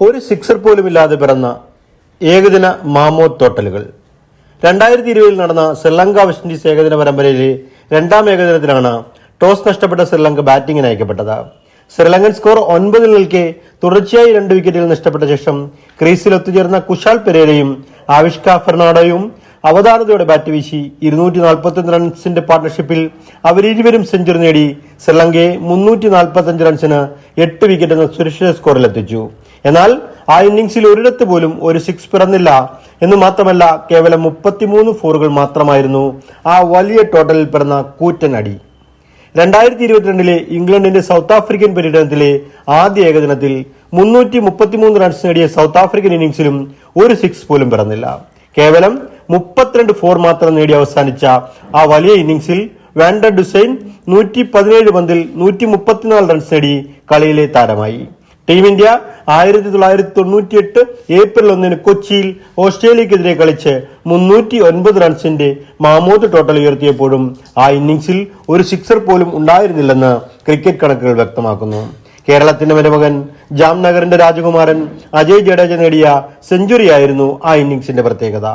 ഒരു സിക്സർ പോലും ഇല്ലാതെ പിറന്ന ഏകദിന മാമോ തോട്ടലുകൾ രണ്ടായിരത്തി ഇരുപതിൽ നടന്ന ശ്രീലങ്ക വെസ്റ്റ് ഇൻഡീസ് ഏകദിന പരമ്പരയിലെ രണ്ടാം ഏകദിനത്തിലാണ് ടോസ് നഷ്ടപ്പെട്ട ശ്രീലങ്ക ബാറ്റിംഗിന് അയക്കപ്പെട്ടത്. ശ്രീലങ്കൻ സ്കോർ ഒൻപതിൽ നിൽക്കെ തുടർച്ചയായി രണ്ട് വിക്കറ്റുകൾ നഷ്ടപ്പെട്ട ശേഷം ക്രീസിൽ ഒത്തുചേർന്ന കുശാൽ പെരേരയും ആവിഷ്ക ഫെർണാഡോയും അവതാരതയോടെ ബാറ്റ് വീശി ഇരുന്നൂറ്റി നാൽപ്പത്തി റൺസിന്റെ പാർട്ണർഷിപ്പിൽ അവരിരുവരും സെഞ്ചുറി നേടി ശ്രീലങ്കയെ മുന്നൂറ്റി നാൽപ്പത്തി റൺസിന് എട്ട് വിക്കറ്റ് എന്ന സുരക്ഷിത സ്കോറിലെത്തിച്ചു. എന്നാൽ ആ ഇന്നിംഗ്സിൽ ഒരിടത്ത് പോലും ഒരു സിക്സ് പിറന്നില്ല. എന്ന് മാത്രമല്ല കേവലം മുപ്പത്തിമൂന്ന് ഫോറുകൾ മാത്രമായിരുന്നു ആ വലിയ ടോട്ടലിൽ പിറന്ന കൂറ്റൻ അടി. രണ്ടായിരത്തി ഇരുപത്തിരണ്ടിലെ ഇംഗ്ലണ്ടിന്റെ സൗത്ത് ആഫ്രിക്കൻ പര്യടനത്തിലെ ആദ്യ ഏകദിനത്തിൽ മുന്നൂറ്റി മുപ്പത്തിമൂന്ന് റൺസ് നേടിയ സൗത്ത് ആഫ്രിക്കൻ ഇന്നിംഗ്സിലും ഒരു സിക്സ് പോലും പിറന്നില്ല. കേവലം മുപ്പത്തിരണ്ട് ഫോർ മാത്രം നേടി അവസാനിച്ച ആ വലിയ ഇന്നിംഗ്സിൽ വാൻഡർ ഡുസൈൻ നൂറ്റി പതിനേഴ് പന്തിൽ നൂറ്റി മുപ്പത്തിനാല് റൺസ് നേടി കളിയിലെ താരമായി. ടീം ഇന്ത്യ ആയിരത്തി തൊള്ളായിരത്തി തൊണ്ണൂറ്റി എട്ട് ഏപ്രിൽ ഒന്നിന് കൊച്ചിയിൽ ഓസ്ട്രേലിയക്കെതിരെ കളിച്ച് മുന്നൂറ്റി ഒൻപത് റൺസിന്റെ മാമൂദ് ടോട്ടൽ ഉയർത്തിയപ്പോഴും ആ ഇന്നിംഗ്സിൽ ഒരു സിക്സർ പോലും ഉണ്ടായിരുന്നില്ലെന്ന് ക്രിക്കറ്റ് കണക്കുകൾ വ്യക്തമാക്കുന്നു. കേരളത്തിന്റെ മരുമകൻ ജാംനഗറിന്റെ രാജകുമാരൻ അജയ് ജഡേജ നേടിയ സെഞ്ചുറിയായിരുന്നു ആ ഇന്നിംഗ്സിന്റെ പ്രത്യേകത.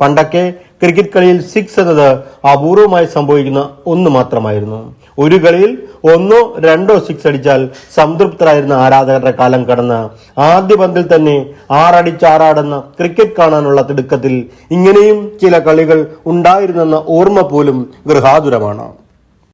പണ്ടൊക്കെ ക്രിക്കറ്റ് കളിയിൽ സിക്സ് എന്നത് അപൂർവമായി സംഭവിക്കുന്ന ഒന്ന് മാത്രമായിരുന്നു. ഒരു കളിയിൽ ഒന്നോ രണ്ടോ സിക്സ് അടിച്ചാൽ സംതൃപ്തരായിരുന്ന ആരാധകരുടെ കാലം കടന്ന് ആദ്യ പന്തിൽ തന്നെ ആറടിച്ച് ആറാടുന്ന ക്രിക്കറ്റ് കാണാനുള്ള തിടുക്കത്തിൽ ഇങ്ങനെയും ചില കളികൾ ഉണ്ടായിരുന്നെന്ന ഓർമ്മ പോലും ഗൃഹാതുരമാണ്.